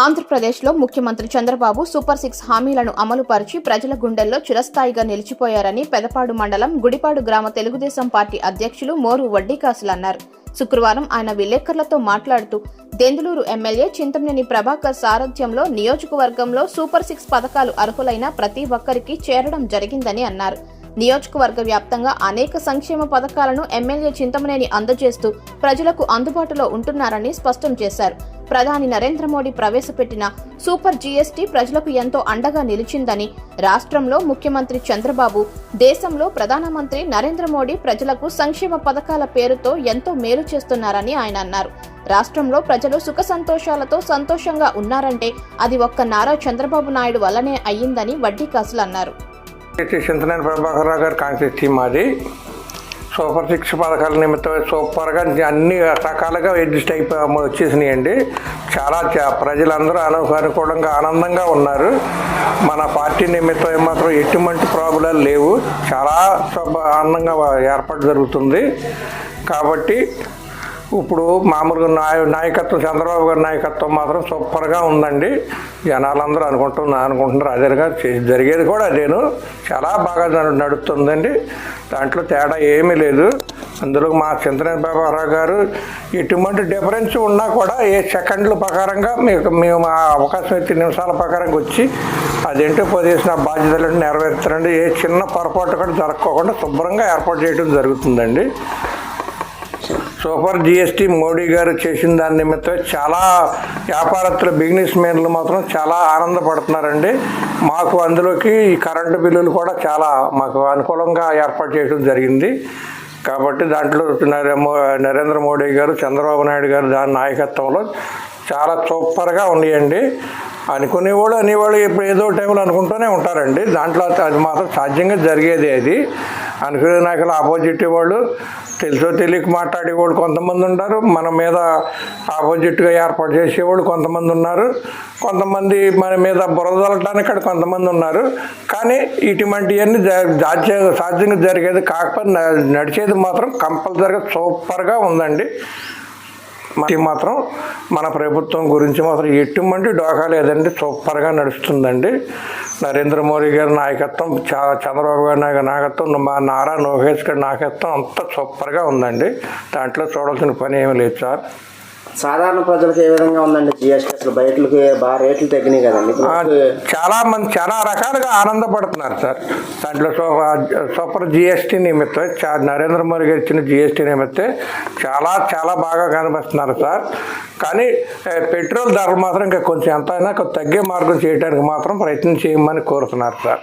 ఆంధ్రప్రదేశ్లో ముఖ్యమంత్రి Chandrababu super six హామీలను అమలుపరిచి ప్రజల గుండెల్లో చిరస్థాయిగా నిలిచిపోయారని పెదపాడు మండలం గుడిపాడు గ్రామ తెలుగుదేశం పార్టీ అధ్యక్షులు మోరు వడ్డీకాసులు అన్నారు. శుక్రవారం ఆయన విలేకరులతో మాట్లాడుతూ దెందులూరు ఎమ్మెల్యే చింతమనేని ప్రభాకర్ సారథ్యంలో నియోజకవర్గంలో సూపర్ సిక్స్ పథకాలు అర్హులైన ప్రతి ఒక్కరికి చేరడం జరిగిందని అన్నారు. నియోజకవర్గ వ్యాప్తంగా అనేక సంక్షేమ పథకాలను ఎమ్మెల్యే చింతమనేని అందజేస్తూ ప్రజలకు అందుబాటులో ఉంటున్నారని స్పష్టం చేశారు. ప్రధాని నరేంద్ర మోడీ ప్రవేశపెట్టిన సూపర్ జీఎస్టీ ప్రజలకు ఎంతో అండగా నిలిచిందని రాష్ట్రంలో ముఖ్యమంత్రి చంద్రబాబు దేశంలో ప్రధానమంత్రి నరేంద్ర మోడీ ప్రజలకు సంక్షేమ పథకాల పేరుతో ఎంతో మేలు చేస్తున్నారని ఆయన అన్నారు. రాష్ట్రంలో ప్రజలు సుఖ సంతోషాలతో సంతోషంగా ఉన్నారంటే అది ఒక్క నారా చంద్రబాబు నాయుడు వల్లనే అయ్యిందని వడ్డీ కాసులు అన్నారు. శ్రీ చింతనేని ప్రభాకర్ రావు గారు కాంగ్రెస్ టీం మాది. సూపర్ సిక్స్ పథకాల నిమిత్తం సూపర్గా అన్ని రకాలుగా అడ్జస్ట్ అయిపోయి వచ్చేసినాయండి. చాలా ప్రజలందరూ అను అనుకూలంగా ఆనందంగా ఉన్నారు. మన పార్టీ నిమిత్తం ఏమాత్రం ఎటువంటి ప్రాబ్లాలు లేవు. చాలా ఆనందంగా ఏర్పాటు జరుగుతుంది. కాబట్టి ఇప్పుడు మామూలుగా నాయ నాయకత్వం చంద్రబాబు గారి నాయకత్వం మాత్రం సూపర్గా ఉందండి. జనాలందరూ అనుకుంటున్నా అనుకుంటున్నారు. అదేగా జరిగేది కూడా అదేను. చాలా బాగా నడు- నడుస్తుందండి. దాంట్లో తేడా ఏమీ లేదు. అందులో మా చింతనేని బాబారావు గారు ఎటువంటి డిఫరెన్స్ ఉన్నా కూడా ఏ సెకండ్ల ప్రకారంగా మీకు మేము ఆ అవకాశం ఇచ్చే నిమిషాల ప్రకారంగా వచ్చి అదేంటో పొదేసిన బాధ్యతలను నెరవేర్తారండి ఏ చిన్న పొరపాటు కూడా జరగకోకుండా శుభ్రంగా ఏర్పాటు చేయడం జరుగుతుందండి. సూపర్ జిఎస్టీ మోడీ గారు చేసిన దాని నిమిత్తం చాలా వ్యాపారస్తులు బిజినెస్ మెన్లు మాత్రం చాలా ఆనందపడుతున్నారండి. మాకు అందులోకి ఈ కరెంటు బిల్లులు కూడా చాలా మాకు అనుకూలంగా ఏర్పాటు చేయడం జరిగింది. కాబట్టి దాంట్లో నరే- నరేంద్ర మోడీ గారు చంద్రబాబు నాయుడు గారు దాని నాయకత్వంలో చాలా సూపర్గా ఉన్నాయండి. అనుకునేవాళ్ళు అనేవాళ్ళు ఇప్పుడు ఏదో టైంలో అనుకుంటూనే ఉంటారండి. దాంట్లో అది మాత్రం సాధ్యంగా జరిగేది అది. అనుకునే నాయకులు ఆపోజిట్ వాళ్ళు. తెలుసో తెలియక మాట్లాడేవాళ్ళు కొంతమంది ఉన్నారు మన మీద ఆపోజిట్గా ఏర్పాటు చేసేవాళ్ళు కొంతమంది ఉన్నారు. కొంతమంది మన మీద బురదలటానికి ఇక్కడ కొంతమంది ఉన్నారు. కానీ ఇటువంటివన్నీ జ- సాధ్యంగా జరిగేది కాకపోతే నడిచేది మాత్రం కంపల్సరీగా సూపర్గా ఉందండి. మరి మాత్రం మన ప్రభుత్వం గురించి మాత్రం ఎటువంటి డోకా లేదండి. సూపర్గా నడుస్తుందండి. నరేంద్ర మోడీ గారి నాయకత్వం చంద్రబాబు గారి నాయకత్వం మా నారా లోకేష్ గారి నాయకత్వం అంతా సూపర్గా ఉందండి. దాంట్లో చూడాల్సిన పని ఏమీ లేదు సార్. సాధారణ ప్రజలకు ఏ విధంగా ఉందండి జిఎస్టీ అసలు? బయటలకి బాగా రేట్లు తగ్గినాయి కదండి చాలా మంది చాలా రకాలుగా ఆనందపడుతున్నారు సార్. దాంట్లో సూపర్ సూపర్ జిఎస్టీ నిమిత్తం చా- నరేంద్ర మోడీ గారు ఇచ్చిన జిఎస్టీ నిమిత్తం చాలా చాలా బాగా కనిపిస్తున్నారు సార్. కానీ పెట్రోల్ ధరలు మాత్రం ఇంకా కొంచెం ఎంతైనా తగ్గే మార్గం చేయడానికి మాత్రం ప్రయత్నం చేయమని కోరుతున్నారు సార్.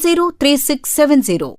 7703670.